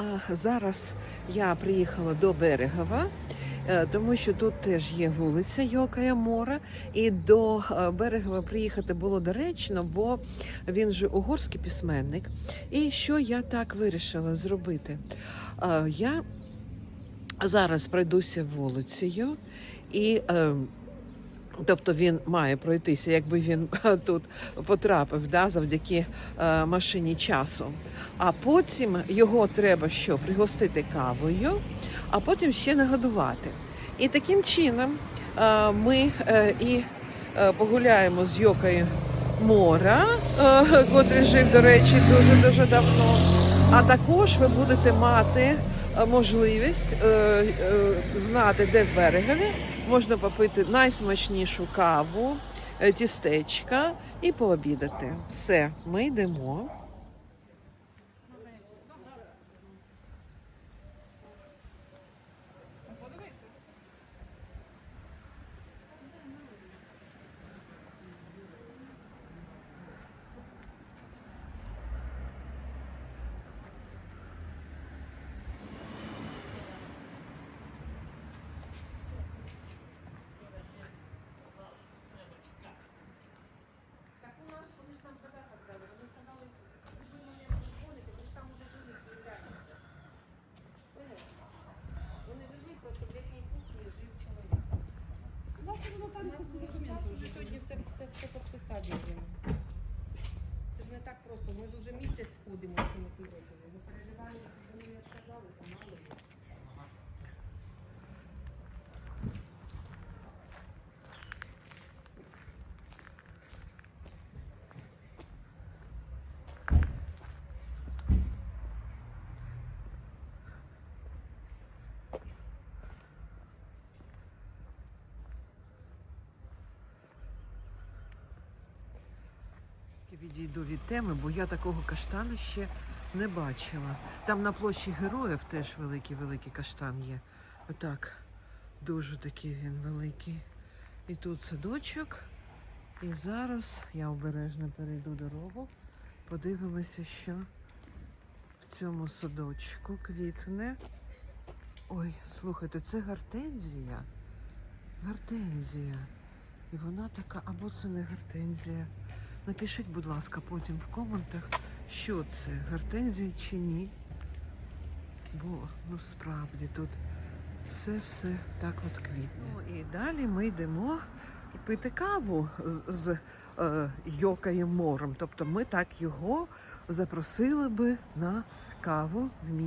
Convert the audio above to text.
а зараз я приїхала до Берегова, е, тому що тут теж є вулиця Йокає море. І до е, Берегова приїхати було доречно, бо він же угорський письменник. І що я так вирішила зробити? Е, Я зараз пройдуся вулицею і. Тобто він має пройтися, якби він тут потрапив да, завдяки машині часу. А потім його треба що пригостити кавою, а потім ще нагодувати. І таким чином е, ми е, і е, погуляємо з Йокою Мора, котрий жив, до речі, дуже дуже давно. А також ви будете мати можливість знати, де в берегові можна попити найсмачнішу каву, тістечка і пообідати. Все, ми йдемо. Там задаток дали. Вони сказали, ви мені не дозволите, ви ж там уже жили в Київляниці. Вони жили, просто в літній кухні жив чоловік. У нас вже сьогодні все, все. Це ж не так просто, ми ж уже місяць ходимо з цими курортами. Ми переживаємо, що вони не відказалися, мало ли. Відійду від теми, бо я такого каштану ще не бачила. Там на площі героїв теж великий великий каштан є. Отак, дуже такий він великий. І тут садочок. І зараз я обережно перейду дорогу. Подивимося, що в цьому садочку квітне. Ой, слухайте, це гортензія. Гортензія. І вона така, або це не гортензія. Напишіть, будь ласка, потім в коментах, що це, гортензія чи ні. Бо ну справді тут все-все так от квітне. Ну і далі ми йдемо пити каву з, з е, Йокаєм морем. Тобто ми так його запросили би на каву в місті.